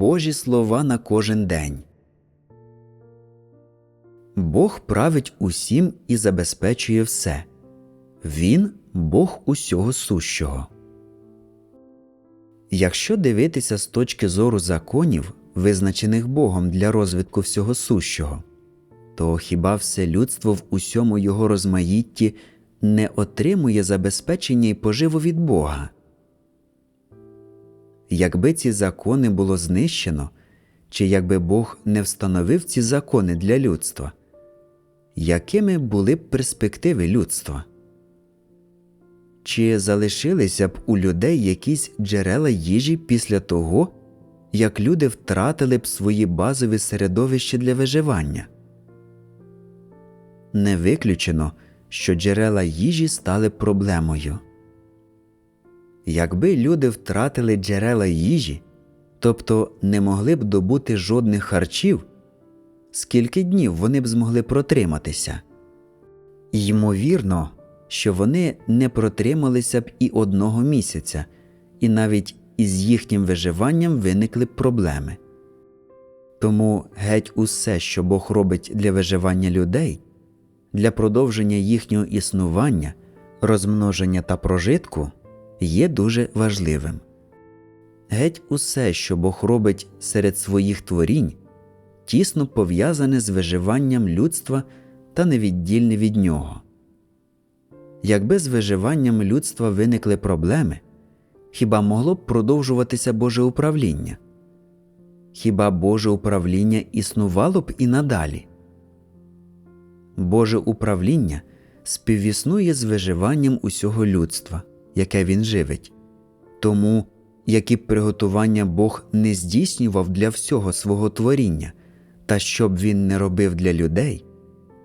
Божі слова на кожен день. Бог править усім і забезпечує все. Він Бог усього сущого. Якщо дивитися з точки зору законів, визначених Богом для розвитку всього сущого, то хіба все людство в усьому його розмаїтті не отримує забезпечення і поживу від Бога? Якби ці закони було знищено, чи якби Бог не встановив ці закони для людства, якими були б перспективи людства? Чи залишилися б у людей якісь джерела їжі після того, як люди втратили б свої базові середовища для виживання? Не виключено, що джерела їжі стали проблемою. Якби люди втратили джерела їжі, тобто не могли б добути жодних харчів, скільки днів вони б змогли протриматися? Ймовірно, що вони не протрималися б і одного місяця, і навіть із їхнім виживанням виникли б проблеми. Тому геть усе, що Бог робить для виживання людей, для продовження їхнього існування, розмноження та прожитку, є дуже важливим. Геть усе, що Бог робить серед своїх творінь, тісно пов'язане з виживанням людства та невіддільне від нього. Якби з виживанням людства виникли проблеми, хіба могло б продовжуватися Боже управління? Хіба Боже управління існувало б і надалі? Боже управління співіснує з виживанням усього людства, яке він живить, тому які б приготування Бог не здійснював для всього свого творіння, та що б він не робив для людей,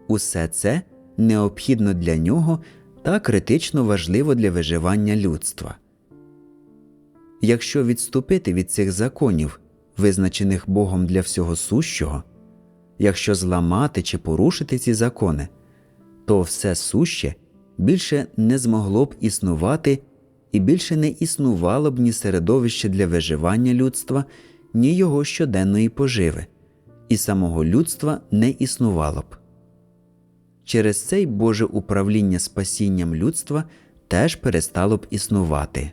усе це необхідно для нього та критично важливо для виживання людства. Якщо відступити від цих законів, визначених Богом для всього сущого, якщо зламати чи порушити ці закони, то все суще більше не змогло б існувати і більше не існувало б ні середовище для виживання людства, ні його щоденної поживи, і самого людства не існувало б. Через це й Боже управління спасінням людства теж перестало б існувати.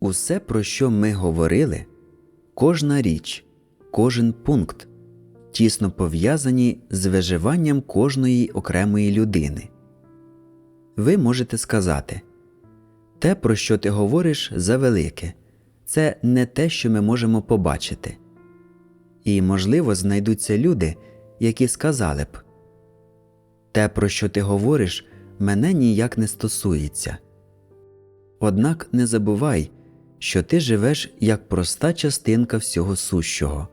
Усе, про що ми говорили, кожна річ, кожен пункт тісно пов'язані з виживанням кожної окремої людини. Ви можете сказати те, про що ти говориш, завелике, це не те, що ми можемо побачити. І, можливо, знайдуться люди, які сказали б те, про що ти говориш, мене ніяк не стосується. Однак не забувай, що ти живеш як проста частинка всього сущого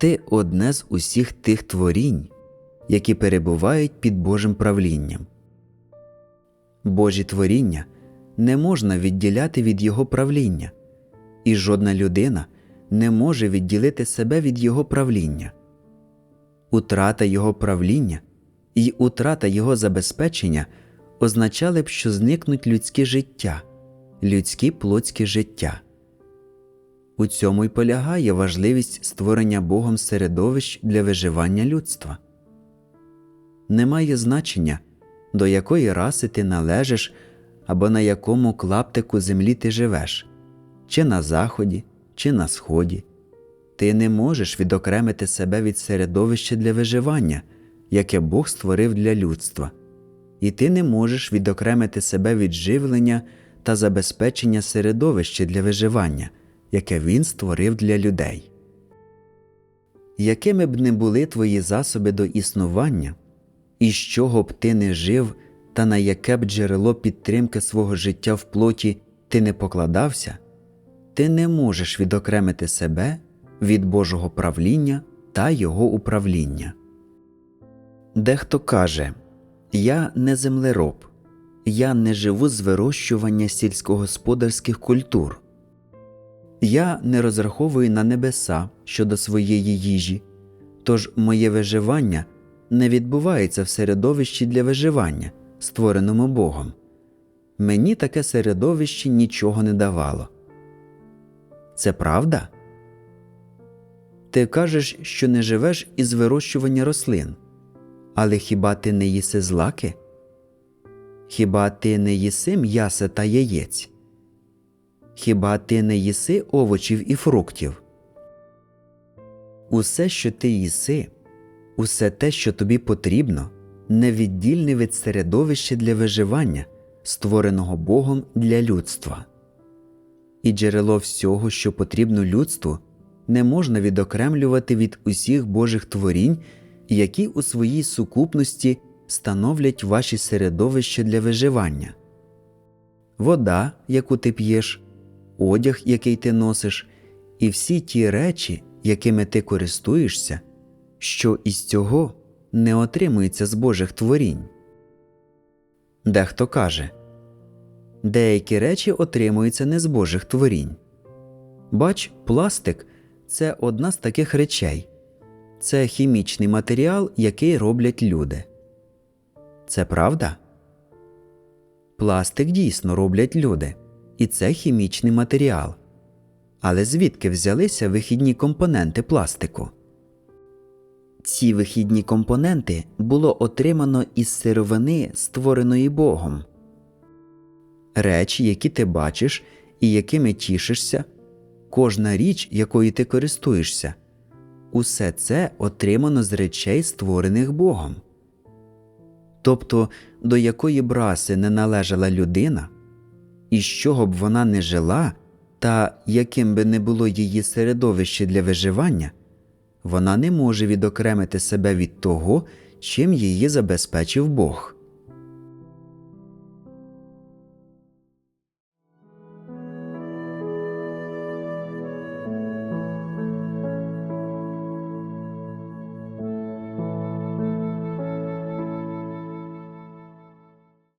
ти одне з усіх тих творінь, які перебувають під Божим правлінням. Божі творіння не можна відділяти від Його правління, і жодна людина не може відділити себе від Його правління. Утрата Його правління і утрата Його забезпечення означали б, що зникнуть людське життя, людські плотські життя. У цьому й полягає важливість створення Богом середовищ для виживання людства. Немає значення, до якої раси ти належиш або на якому клаптику землі ти живеш, чи на заході, чи на сході. Ти не можеш відокремити себе від середовища для виживання, яке Бог створив для людства, і ти не можеш відокремити себе від живлення та забезпечення середовища для виживання яке він створив для людей. Якими б не були твої засоби до існування, і з чого б ти не жив, та на яке б джерело підтримки свого життя в плоті ти не покладався, ти не можеш відокремити себе від Божого правління та Його управління. Дехто каже Я не землероб, я не живу з вирощування сільськогосподарських культур. Я не розраховую на небеса щодо своєї їжі, тож моє виживання не відбувається в середовищі для виживання, створеному Богом. Мені таке середовище нічого не давало. Це правда? Ти кажеш, що не живеш із вирощування рослин, але хіба ти не їси злаки? Хіба ти не їси м'яса та яєць? Хіба ти не їси овочів і фруктів? Усе, що ти їси, усе те, що тобі потрібно, невіддільне від середовища для виживання, створеного Богом для людства. І джерело всього, що потрібно людству, не можна відокремлювати від усіх Божих творінь, які у своїй сукупності становлять ваші середовище для виживання. Вода, яку ти п'єш, одяг, який ти носиш, і всі ті речі, якими ти користуєшся, що із цього не отримується з Божих творінь. Дехто каже деякі речі отримуються не з Божих творінь. Бач, пластик це одна з таких речей це хімічний матеріал, який роблять люди. Це правда? Пластик дійсно роблять люди, і це хімічний матеріал. Але звідки взялися вихідні компоненти пластику? Ці вихідні компоненти було отримано із сировини, створеної Богом. Речі, які ти бачиш і якими тішишся, кожна річ, якою ти користуєшся, усе це отримано з речей, створених Богом. Тобто, до якої б раси не належала людина, і з чого б вона не жила, та яким би не було її середовище для виживання, вона не може відокремити себе від того, чим її забезпечив Бог.